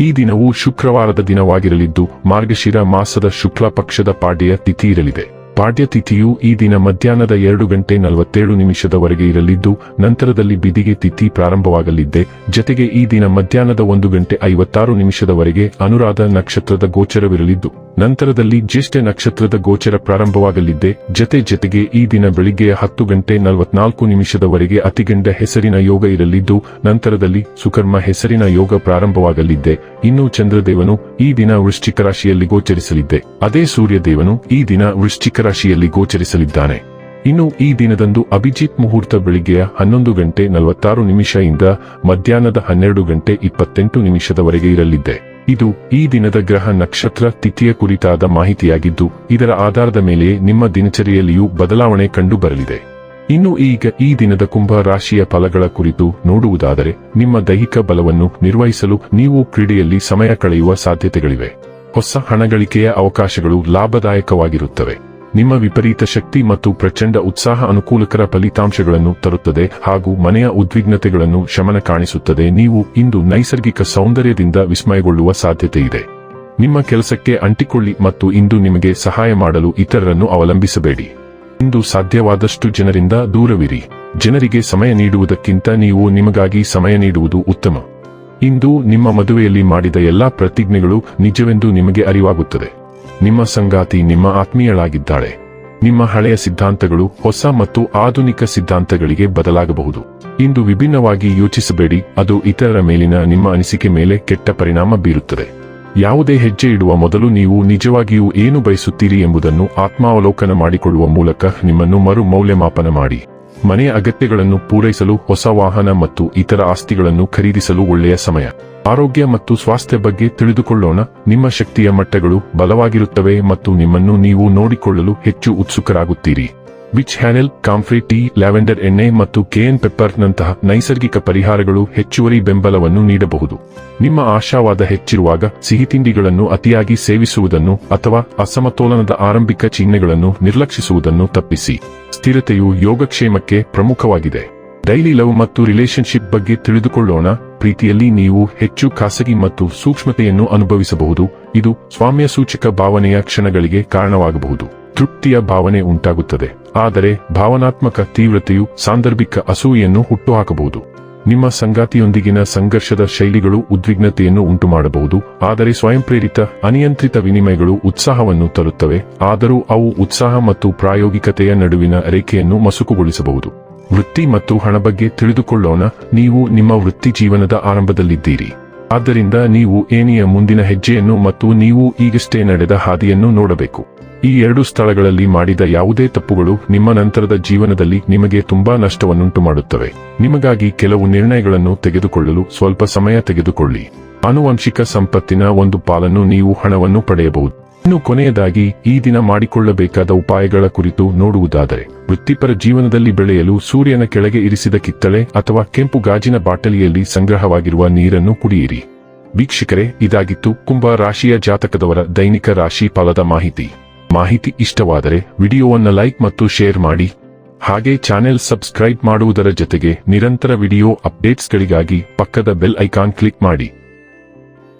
ಈ ದಿನವು ಶುಕ್ರವಾರದ ದಿನವಾಗಿರಲಿದ್ದು ಮಾರ್ಗಶಿರ ಮಾಸದ ಶುಕ್ಲ ಪಕ್ಷದ ಪಾಡ್ಯ ತಿಥಿ ಇರಲಿದೆ. ಪಾಡ್ಯ ತಿಥಿಯು ಈ ದಿನ ಮಧ್ಯಾಹ್ನದ ಎರಡು ಗಂಟೆ ನಲವತ್ತೇಳು ನಿಮಿಷದವರೆಗೆ ಇರಲಿದ್ದು ನಂತರದಲ್ಲಿ ಬಿದಿಗೆ ತಿಥಿ ಪ್ರಾರಂಭವಾಗಲಿದ್ದೆ. ಜತೆಗೆ ಈ ದಿನ ಮಧ್ಯಾಹ್ನದ ಒಂದು ಗಂಟೆ ಐವತ್ತಾರು ನಿಮಿಷದವರೆಗೆ ಅನುರಾಧ ನಕ್ಷತ್ರದ ಗೋಚರವಿರಲಿದ್ದು ನಂತರದಲ್ಲಿ ಜ್ಯೇಷ್ಠ ನಕ್ಷತ್ರದ ಗೋಚರ ಪ್ರಾರಂಭವಾಗಲಿದ್ದೆ ಜತೆ ಜತೆಗೆ ಈ ದಿನ ಬೆಳಿಗ್ಗೆ ಹತ್ತು ಗಂಟೆ ನಲವತ್ನಾಲ್ಕು ನಿಮಿಷದವರೆಗೆ ಅತಿಗಂಡ ಹೆಸರಿನ ಯೋಗ ಇರಲಿದ್ದು, ನಂತರದಲ್ಲಿ ಸುಕರ್ಮ ಹೆಸರಿನ ಯೋಗ ಪ್ರಾರಂಭವಾಗಲಿದ್ದೆ ಇನ್ನು ಚಂದ್ರದೇವನು ಈ ದಿನ ವೃಶ್ಚಿಕ ರಾಶಿಯಲ್ಲಿ ಗೋಚರಿಸಲಿದ್ದೆ ಅದೇ ಸೂರ್ಯದೇವನು ಈ ದಿನ ವೃಶ್ಚಿಕ ರಾಶಿಯಲ್ಲಿ ಗೋಚರಿಸಲಿದ್ದಾನೆ. ಇನ್ನು ಈ ದಿನದಂದು ಅಭಿಜಿತ್ ಮುಹೂರ್ತ ಬೆಳಿಗ್ಗೆಯ ಹನ್ನೊಂದು ಗಂಟೆ ನಲವತ್ತಾರು ನಿಮಿಷದಿಂದ ಮಧ್ಯಾಹ್ನದ ಹನ್ನೆರಡು ಗಂಟೆ ಇಪ್ಪತ್ತೆಂಟು ನಿಮಿಷದವರೆಗೆ ಇರಲಿದ್ದೆ ಇದು ಈ ದಿನದ ಗ್ರಹ ನಕ್ಷತ್ರ ತಿಥಿಯ ಕುರಿತಾದ ಮಾಹಿತಿಯಾಗಿದ್ದು, ಇದರ ಆಧಾರದ ಮೇಲೆ ನಿಮ್ಮ ದಿನಚರಿಯಲ್ಲಿಯೂ ಬದಲಾವಣೆ ಕಂಡು ಬರಲಿದೆ ಇನ್ನು ಈಗ ಈ ದಿನದ ಕುಂಭ ರಾಶಿಯ ಫಲಗಳ ಕುರಿತು ನೋಡುವುದಾದರೆ, ನಿಮ್ಮ ದೈಹಿಕ ಬಲವನ್ನು ನಿರ್ವಹಿಸಲು ನೀವು ಕ್ರೀಡೆಯಲ್ಲಿ ಸಮಯ ಕಳೆಯುವ ಸಾಧ್ಯತೆಗಳಿವೆ. ಹೊಸ ಹಣಗಳಿಕೆಯ ಅವಕಾಶಗಳು ಲಾಭದಾಯಕವಾಗಿರುತ್ತವೆ. ನಿಮ್ಮ ವಿಪರೀತ ಶಕ್ತಿ ಮತ್ತು ಪ್ರಚಂಡ ಉತ್ಸಾಹ ಅನುಕೂಲಕರ ಫಲಿತಾಂಶಗಳನ್ನು ತರುತ್ತದೆ ಹಾಗೂ ಮನೆಯ ಉದ್ವಿಗ್ನತೆಗಳನ್ನು ಶಮನ ಕಾಣಿಸುತ್ತದೆ. ನೀವು ಇಂದು ನೈಸರ್ಗಿಕ ಸೌಂದರ್ಯದಿಂದ ವಿಸ್ಮಯಗೊಳ್ಳುವ ಸಾಧ್ಯತೆ ಇದೆ ನಿಮ್ಮ ಕೆಲಸಕ್ಕೆ ಅಂಟಿಕೊಳ್ಳಿ ಮತ್ತು ಇಂದು ನಿಮಗೆ ಸಹಾಯ ಮಾಡಲು ಇತರರನ್ನು ಅವಲಂಬಿಸಬೇಡಿ. ಇಂದು ಸಾಧ್ಯವಾದಷ್ಟು ಜನರಿಂದ ದೂರವಿರಿ. ಜನರಿಗೆ ಸಮಯ ನೀಡುವುದಕ್ಕಿಂತ ನೀವು ನಿಮಗಾಗಿ ಸಮಯ ನೀಡುವುದು ಉತ್ತಮ. ಇಂದು ನಿಮ್ಮ ಮದುವೆಯಲ್ಲಿ ಮಾಡಿದ ಎಲ್ಲಾ ಪ್ರತಿಜ್ಞೆಗಳು ನಿಜವೆಂದು ನಿಮಗೆ ಅರಿವಾಗುತ್ತದೆ. ನಿಮ್ಮ ಸಂಗಾತಿ ನಿಮ್ಮ ಆತ್ಮೀಯಳಾಗಿದ್ದಾಳೆ. ನಿಮ್ಮ ಹಳೆಯ ಸಿದ್ಧಾಂತಗಳು ಹೊಸ ಮತ್ತು ಆಧುನಿಕ ಸಿದ್ಧಾಂತಗಳಿಗೆ ಬದಲಾಗಬಹುದು. ಇಂದು ವಿಭಿನ್ನವಾಗಿ ಯೋಚಿಸಬೇಡಿ, ಅದು ಇತರರ ಮೇಲಿನ ನಿಮ್ಮ ಅನಿಸಿಕೆ ಮೇಲೆ ಕೆಟ್ಟ ಪರಿಣಾಮ ಬೀರುತ್ತದೆ. ಯಾವುದೇ ಹೆಜ್ಜೆ ಇಡುವ ಮೊದಲು ನೀವು ನಿಜವಾಗಿಯೂ ಏನು ಬಯಸುತ್ತೀರಿ ಎಂಬುದನ್ನು ಆತ್ಮಾವಲೋಕನ ಮಾಡಿಕೊಳ್ಳುವ ಮೂಲಕ ನಿಮ್ಮನ್ನು ಮರು ಮೌಲ್ಯಮಾಪನ ಮಾಡಿ. ಮನೆಯ ಅಗತ್ಯಗಳನ್ನು ಪೂರೈಸಲು ಹೊಸ ವಾಹನ ಮತ್ತು ಇತರ ಆಸ್ತಿಗಳನ್ನು ಖರೀದಿಸಲು ಒಳ್ಳೆಯ ಸಮಯ. ಆರೋಗ್ಯ ಮತ್ತು ಸ್ವಾಸ್ಥ್ಯ ಬಗ್ಗೆ ತಿಳಿದುಕೊಳ್ಳೋಣ. ನಿಮ್ಮ ಶಕ್ತಿಯ ಮಟ್ಟಗಳು ಬಲವಾಗಿರುತ್ತವೆ ಮತ್ತು ನಿಮ್ಮನ್ನು ನೀವು ನೋಡಿಕೊಳ್ಳಲು ಹೆಚ್ಚು ಉತ್ಸುಕರಾಗುತ್ತೀರಿ. Witch hazel, comfrey, tea, lavender, ಎಣ್ಣೆ ಮತ್ತು ಕೆಎನ್ ಪೆಪ್ಪರ್ನಂತಹ ನೈಸರ್ಗಿಕ ಪರಿಹಾರಗಳು ಹೆಚ್ಚುವರಿ ಬೆಂಬಲವನ್ನು ನೀಡಬಹುದು. ನಿಮ್ಮ ಆಶಾವಾದ ಹೆಚ್ಚಿರುವಾಗ ಸಿಹಿತಿಂಡಿಗಳನ್ನು ಅತಿಯಾಗಿ ಸೇವಿಸುವುದನ್ನು ಅಥವಾ ಅಸಮತೋಲನದ ಆರಂಭಿಕ ಚಿಹ್ನೆಗಳನ್ನು ನಿರ್ಲಕ್ಷಿಸುವುದನ್ನು ತಪ್ಪಿಸಿ. ಸ್ಥಿರತೆಯು ಯೋಗಕ್ಷೇಮಕ್ಕೆ ಪ್ರಮುಖವಾಗಿದೆ. ಡೈಲಿ ಲವ್ ಮತ್ತು ರಿಲೇಶನ್ಶಿಪ್ ಬಗ್ಗೆ ತಿಳಿದುಕೊಳ್ಳೋಣ. ಪ್ರೀತಿಯಲ್ಲಿ ನೀವು ಹೆಚ್ಚು ಖಾಸಗಿ ಮತ್ತು ಸೂಕ್ಷ್ಮತೆಯನ್ನು ಅನುಭವಿಸಬಹುದು. ಇದು ಸ್ವಾಮ್ಯ ಸೂಚಕ ಭಾವನೆಯ ಕ್ಷಣಗಳಿಗೆ ಕಾರಣವಾಗಬಹುದು. ತೃಪ್ತಿಯ ಭಾವನೆ ಉಂಟಾಗುತ್ತದೆ. ಆದರೆ ಭಾವನಾತ್ಮಕ ತೀವ್ರತೆಯು ಸಾಂದರ್ಭಿಕ ಅಸೂಯೆಯನ್ನು ಹುಟ್ಟುಹಾಕಬಹುದು. ನಿಮ್ಮ ಸಂಗಾತಿಯೊಂದಿಗಿನ ಸಂಘರ್ಷದ ಶೈಲಿಗಳು ಉದ್ವಿಗ್ನತೆಯನ್ನು ಉಂಟುಮಾಡಬಹುದು. ಆದರೆ ಸ್ವಯಂಪ್ರೇರಿತ, ಅನಿಯಂತ್ರಿತ ವಿನಿಮಯಗಳು ಉತ್ಸಾಹವನ್ನು ತರುತ್ತವೆ. ಆದರೂ ಅವು ಉತ್ಸಾಹ ಮತ್ತು ಪ್ರಾಯೋಗಿಕತೆಯ ನಡುವಿನ ರೇಖೆಯನ್ನು ಮಸುಕುಗೊಳಿಸಬಹುದು. ವೃತ್ತಿ ಮತ್ತು ಹಣ ಬಗ್ಗೆ ತಿಳಿದುಕೊಳ್ಳೋಣ. ನೀವು ನಿಮ್ಮ ವೃತ್ತಿ ಜೀವನದ ಆರಂಭದಲ್ಲಿದ್ದೀರಿ. ಆದ್ದರಿಂದ ನೀವು ಏನಿಯ ಮುಂದಿನ ಹೆಜ್ಜೆಯನ್ನು ಮತ್ತು ನೀವು ಈಗಷ್ಟೇ ನಡೆದ ಹಾದಿಯನ್ನು ನೋಡಬೇಕು. ಈ ಎರಡು ಸ್ಥಳಗಳಲ್ಲಿ ಮಾಡಿದ ಯಾವುದೇ ತಪ್ಪುಗಳು ನಿಮ್ಮ ನಂತರದ ಜೀವನದಲ್ಲಿ ನಿಮಗೆ ತುಂಬಾ ನಷ್ಟವನ್ನುಂಟು ಮಾಡುತ್ತವೆ ನಿಮಗಾಗಿ ಕೆಲವು ನಿರ್ಣಯಗಳನ್ನು ತೆಗೆದುಕೊಳ್ಳಲು ಸ್ವಲ್ಪ ಸಮಯ ತೆಗೆದುಕೊಳ್ಳಿ. ಆನುವಂಶಿಕ ಸಂಪತ್ತಿನ ಒಂದು ಪಾಲನ್ನು ನೀವು ಹಣವನ್ನು ಪಡೆಯಬಹುದು. ಇನ್ನು ಕೊನೆಯದಾಗಿ ಈ ದಿನ ಮಾಡಿಕೊಳ್ಳಬೇಕಾದ ಉಪಾಯಗಳ ಕುರಿತು ನೋಡುವುದಾದರೆ. ವೃತ್ತಿಪರ ಜೀವನದಲ್ಲಿ ಬೆಳೆಯಲು ಸೂರ್ಯನ ಕೆಳಗೆ ಇರಿಸಿದ ಕಿತ್ತಳೆ ಅಥವಾ ಕೆಂಪು ಗಾಜಿನ ಬಾಟಲಿಯಲ್ಲಿ ಸಂಗ್ರಹವಾಗಿರುವ ನೀರನ್ನು ಕುಡಿಯಿರಿ. ವೀಕ್ಷಕರೇ, ಇದಾಗಿತ್ತು ಕುಂಭ ರಾಶಿಯ ಜಾತಕದವರ ದೈನಿಕ ರಾಶಿ ಫಲದ ಮಾಹಿತಿ. ಮಾಹಿತಿ ಇಷ್ಟವಾದರೆ ವಿಡಿಯೋವನ್ನು ಲೈಕ್ ಮತ್ತು ಶೇರ್ ಮಾಡಿ. ಹಾಗೆ ಚಾನೆಲ್ ಸಬ್ಸ್ಕ್ರೈಬ್ ಮಾಡುವುದರ ಜೊತೆಗೆ ನಿರಂತರ ವಿಡಿಯೋ ಅಪ್ಡೇಟ್ಸ್ಗಳಿಗಾಗಿ ಪಕ್ಕದ ಬೆಲ್ ಐಕಾನ್ ಕ್ಲಿಕ್ ಮಾಡಿ.